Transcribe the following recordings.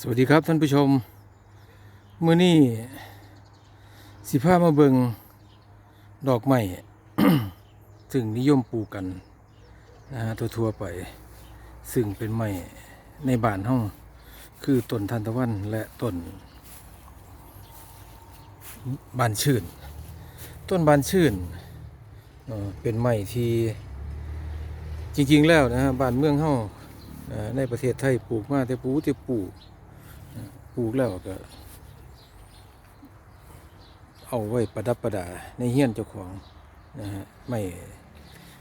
สวัสดีครับท่านผู้ชมเมื่อนี้สิพามาเบิงดอกไม้ซึ่งนิยมปลูกกันนะฮะทั่วๆไป ซึ่งเป็นไม้ในบ้านห้องคือต้นทานตะวันและต้นบานชื่น ต้นบานชื่นเป็นไม้ที่จริงๆแล้วนะฮะบ้านเมืองเฮาเอ่อในประเทศไทยปลูกมาแต่ปลูกแต่ปลูก ลูกแล้วก็ เอาไว้ประดับประดาในเฮียนเจ้าของนะฮะไม่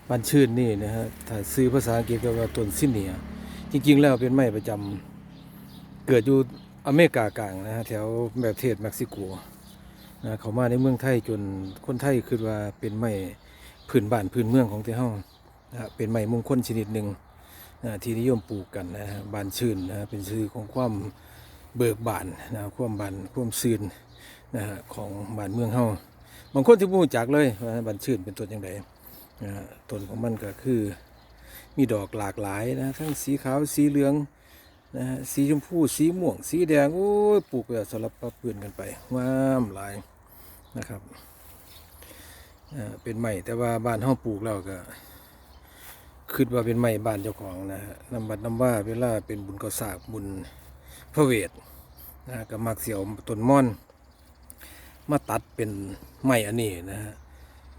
บานชื่นนี่นะฮะถ้าซื้อภาษาอังกฤษก็ว่าต้นซินเนียจริง ๆ แล้วเป็นไม้ประจำเกิดอยู่อเมริกากลางนะฮะแถวแบบเทศเม็กซิโกนะเขามาในเมืองไทยจนคนไทยคิดว่าเป็นไม้พื้นบ้านพื้นเมืองของที่เฮานะเป็นไม้มงคลชนิดหนึ่งนะที่นิยมปลูกกันนะฮะบานชื่นนะฮะเป็นชื่อของความ เบิกบานนะความบานความซื่นนะฮะของบ้านเมืองเฮาบางคนที่ผู้จักเลยว่าบ้านชื่นเป็นต้นจังไดนะต้นของมันก็คือมีดอกหลากหลายนะทั้งสีขาวสีเหลืองนะฮะสีชมพูสีม่วง สีแดงโอ้ยปลูกแบบสลับปะเปื้อนกันไปงามหลายนะครับเป็นไม้แต่ว่าบ้านเฮาปลูกแล้วก็คิดว่าเป็นไม้บ้านเจ้าของนะฮะนำบัดนำว่าเวลาเป็นบุญก่อสางบุญ พระเวทนะก็มักเสียวต้นม่อน มาตัดเป็นไม้อันนี้นะฮะ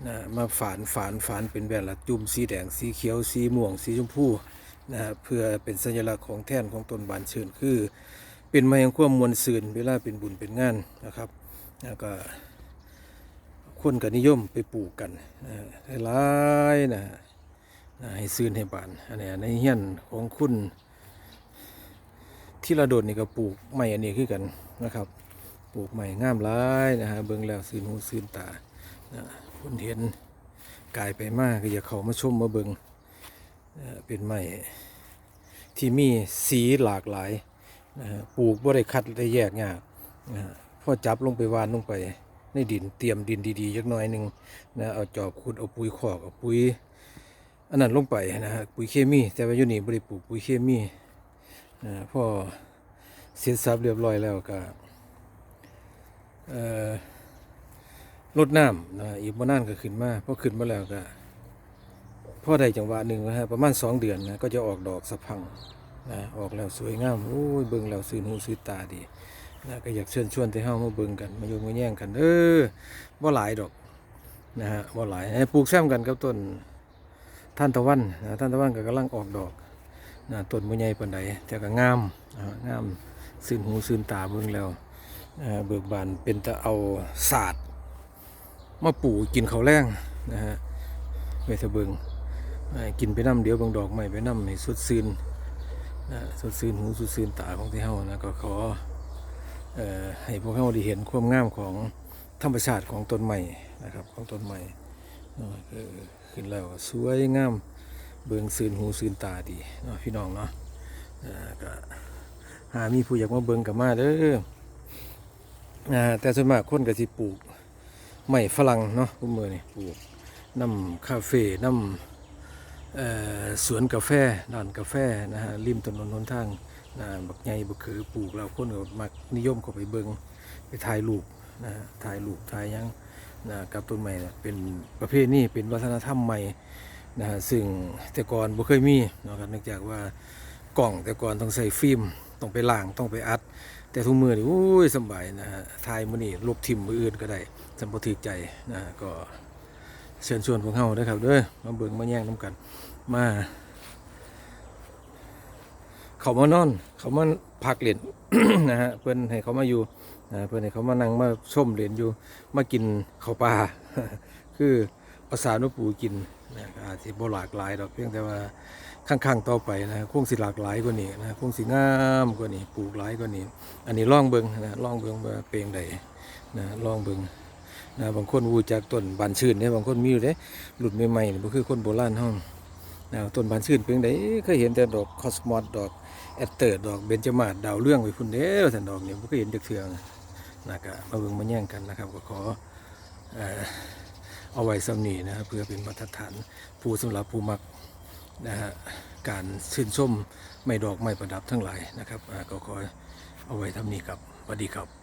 นะมาฝานฝานฝานเป็นแบบละจุ่มสีแดงสีเขียวสีม่วงสีชมพูนะฮะเพื่อเป็นสัญลักษณ์ของแท่นของต้นบานชื่นคือ เป็นไม้แห่งความมวลซื่นเวลาเป็นบุญเป็นงานนะครับแล้วก็คนก็นิยมไปปลูกกันนะหลายๆนะนะให้ซื่นให้บานอันนี้ในเฮียนของคุณ ที่ระโดดนี่ก็ปลูกใหม่อันนี้คือกันนะครับ ปลูกใหม่งามหลายนะฮะเบิ่งแล้วซื่นหูซื่นตานะคนเห็นกายไปมากก็อยากเขามาชมมาเบิงเป็นไม้ที่มีสีหลากหลายนะฮะปลูกบ่ได้คัดได้แยกยากนะฮะพอจับลงไปวานลงไปในดินเตรียมดินดีๆจักหน่อยหนึ่งนะเอาจอบขุดเอาปุ๋ยคอกเอาปุ๋ยอันนั้นลงไปนะฮะปุ๋ยเคมี แต่ว่าอยู่นี่บ่ได้ปลูกปุ๋ยเคมี พอเสร็จสับเรียบร้อยแล้วก็ลดน้ำนะอีกบ่นานก็ขึ้นมาพอขึ้นมาแล้วก็พอได้จังหวะหนึ่งนะฮะประมาณสองเดือนนะก็จะออกดอกสะพังนะออกแล้วสวยงามโอ้ยเบิ่งแล้วซื่นหูซื่นตาดีนะก็อยากเชิญชวนให้เฮามาเบิ่งกันมาอยู่มาแย่งกันเออบ่หลายดอกนะฮะบ่หลายปลูกแซมกันกับต้นท่านตะวันนะท่านตะวันก็กำลังออกดอก นะต้นมะใหญ่ปานใดแต่ก็งามงามซื่นหูซื่นตาเบิ่งแล้วเบิกบานเป็นตะเอาศาสตร์มาปลูกกินเขาแรงนะฮะไว้เถอะเบิ่งเอ่อกินไปน้ำเดียวเบิงดอกไม้ไปน้ำให้สดซื่นนะสดซื่นหูสดซื่นตาของที่เฮานะก็ขออให้พวกเฮาได้เห็นความงามของธรรมชาติของต้นไม้นะครับของต้นไม้เนาะคือขึ้นแล้วสวยงาม เบิ่งซืนหูซืนตาดีเนาะพี่น้องเนาะอ่าก็หามีผู้อยากมาเบิ่งกับมาเด้ออ่าแต่ส่วนมากคนก็สิปลูกไม้ฝรั่งเนาะพวกมือนี่ปลูกน้ำคาเฟ่น้ำสวนกาแฟร้านกาแฟนะฮะริมถนนหนทางนะบักใหญ่บักคือปลูกแล้วคนก็มักนิยมเข้าไปเบิ่งไปถ่ายรูปนะถ่ายรูปถ่ายยังนะกับต้นไม้น่เป็นประเภทนี้เป็นวัฒนธรรมใหม่ นะฮะซึ่งแต่ก่อนบ่เคยมีเนาะครับเนื่องจากว่ากล่องแต่ก่อนต้องใส่ฟิล์มต้องไปล้างต้องไปอัด แต่ทุกมือนี่โอ้ยสบายนะฮะทายมือนี้ลบทิมมืออื่นก็ได้จำบ่ถือใจนะก็เชิญชวนพวกเฮาเด้อครับเด้อมาเบิ่งมาแย่งน้ำกัน มา เขามานอน เขามาพักเล่นนะฮะเพิ่นให้เขามาอยู่นะเพิ่นให้เขามานั่งมาชมเล่นอยู่มากินข้าวปลาคือ ภาษาโนปูกินนะอาจสิบ่หลากหลายดอกเพียงแต่ว่าข้างๆต่อไปนะคงสิหลากหลายกว่านี้นะคงสิงามกว่านี้ปลูกหลายกว่านี้ อันนี้ล่องเบิงนะล่องเบิงว่าเปลงใดนะล่องเบิงนะบางคนรู้จักต้นบานชื่นเนี่ยบางคนมีอยู่เด้หลุดใหม่ๆนี่บ่คือคนโบราณเฮานะต้นบานชื่นเพียงใดเคยเห็นแต่ดอกคอสมอสดอกแอตเตอร์ดอกเบญจมาศดาวเรื่องไปพุ่นเด้อท่ดอกนี่บ่เคยเห็นจักเทื่อนะนะก็มาเบิงมาแย่งกันนะครับก็ขอ เอาไว้สำนีนะฮะเพื่อเป็นมาตรฐานผู้สำหรับผู้มักนะฮะการชื่นชมไม่ดอกไม่ประดับทั้งหลายนะครับก็ขอเอาไว้ทำนี้ครับสวัสดีครับ